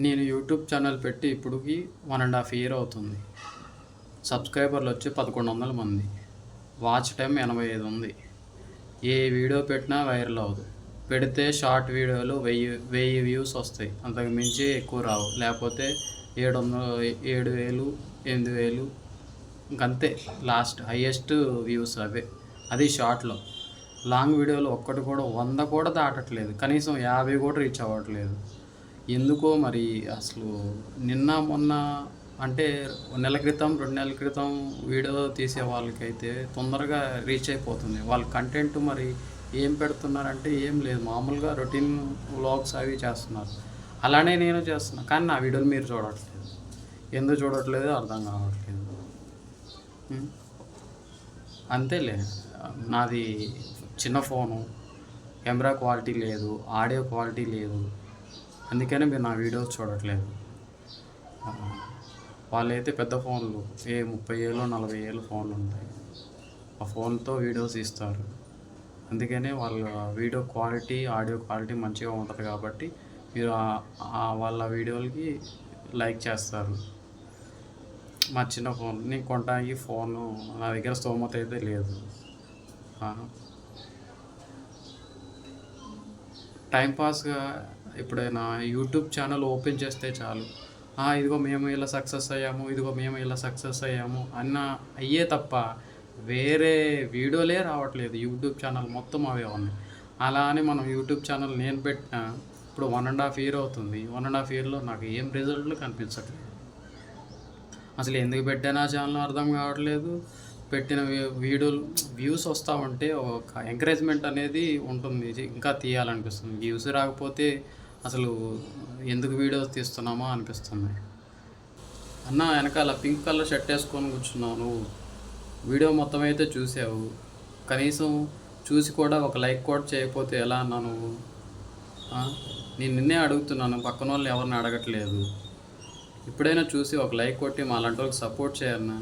నేను YouTube channel పెట్టి ఇప్పటికి వన్ అండ్ హాఫ్ ఇయర్ అవుతుంది. సబ్స్క్రైబర్లు వచ్చి పదకొండు వందల మంది. వాచ్ టైం ఎనభై ఐదు ఉంది. ఏ వీడియో పెట్టినా వైరల్ అవ్వదు. పెడితే షార్ట్ వీడియోలు వెయ్యి వెయ్యి వ్యూస్ వస్తాయి. అంతకు మించి ఎక్కువ రావు. లేకపోతే ఏడు వందలు ఏడు వేలు ఎనిమిది వేలు ఇంకంతే. లాస్ట్ హయ్యెస్ట్ వ్యూస్ అవే. అది షార్ట్లో లాంగ్ వీడియోలు ఒక్కటి కూడా వంద కూడా దాటట్లేదు. కనీసం యాభై కూడా రీచ్ అవ్వట్లేదు. ఎందుకో మరి అసలు నిన్న మొన్న అంటే నెల క్రితం రెండు నెలల క్రితం వీడియో తీసే వాళ్ళకైతే తొందరగా రీచ్ అయిపోతుంది. వాళ్ళ కంటెంట్ మరి ఏం పెడుతున్నారంటే ఏం లేదు. మామూలుగా రొటీన్ వ్లాగ్స్ అవి చేస్తున్నారు. అలానే నేను చేస్తున్నా. కానీ నా వీడియోలు మీరు చూడట్లేదు. ఎందుకు చూడట్లేదు? అర్థం కావట్లేదు. అంతేలే. నాది చిన్న ఫోను. కెమెరా క్వాలిటీ లేదు. ఆడియో క్వాలిటీ లేదు. అందుకనే మీరు నా వీడియోస్ చూడట్లేదు. వాళ్ళైతే పెద్ద ఫోన్లు. ఏ ముప్పై ఏళ్ళు నలభై ఏళ్ళు ఫోన్లు ఉంటాయి. ఆ ఫోన్తో వీడియోస్ ఇస్తారు అందుకనే వాళ్ళ వీడియో క్వాలిటీ ఆడియో క్వాలిటీ మంచిగా ఉంటుంది కాబట్టి మీరు వాళ్ళ వీడియోలకి లైక్ చేస్తారు. మా చిన్న ఫోన్ నేను కొనడానికి ఫోను నా దగ్గర స్తోమత అయితే లేదు. టైంపాస్గా ఎప్పుడైనా యూట్యూబ్ ఛానల్ ఓపెన్ చేస్తే చాలు. ఇదిగో మేము ఇలా సక్సెస్ అయ్యాము ఇదిగో మేము ఇలా సక్సెస్ అయ్యాము అన్న అయ్యే తప్ప వేరే వీడియోలే రావట్లేదు. యూట్యూబ్ ఛానల్ మొత్తం అవే ఉన్నాయి. అలా అని మనం యూట్యూబ్ ఛానల్ నేను పెట్టిన ఇప్పుడు వన్ అండ్ హాఫ్ ఇయర్ అవుతుంది. వన్ అండ్ హాఫ్ ఇయర్లో నాకు ఏం రిజల్ట్లు కనిపించట్లేదు. అసలు ఎందుకు పెట్టానా ఛానల్ అర్థం కావట్లేదు. పెట్టిన వీడియోలు వ్యూస్ వస్తూ ఉంటే ఒక ఎంకరేజ్మెంట్ అనేది ఉంటుంది. ఇంకా తీయాలనిపిస్తుంది. వ్యూస్ రాకపోతే అసలు ఎందుకు వీడియోస్ తీస్తున్నామో అనిపిస్తుంది. అన్న వెనకాల పింక్ కలర్ షర్ట్ వేసుకొని కూర్చున్నావు నువ్వు. వీడియో మొత్తం అయితే చూసావు. కనీసం చూసి కూడా ఒక లైక్ కూడా చేయకపోతే ఎలా అన్నా నువ్వు? నేను నిన్నే అడుగుతున్నాను పక్కన వాళ్ళని ఎవరిని అడగట్లేదు. ఇప్పుడైనా చూసి ఒక లైక్ కొట్టి మా అలాంటి వాళ్ళకి సపోర్ట్ చేయన్నా.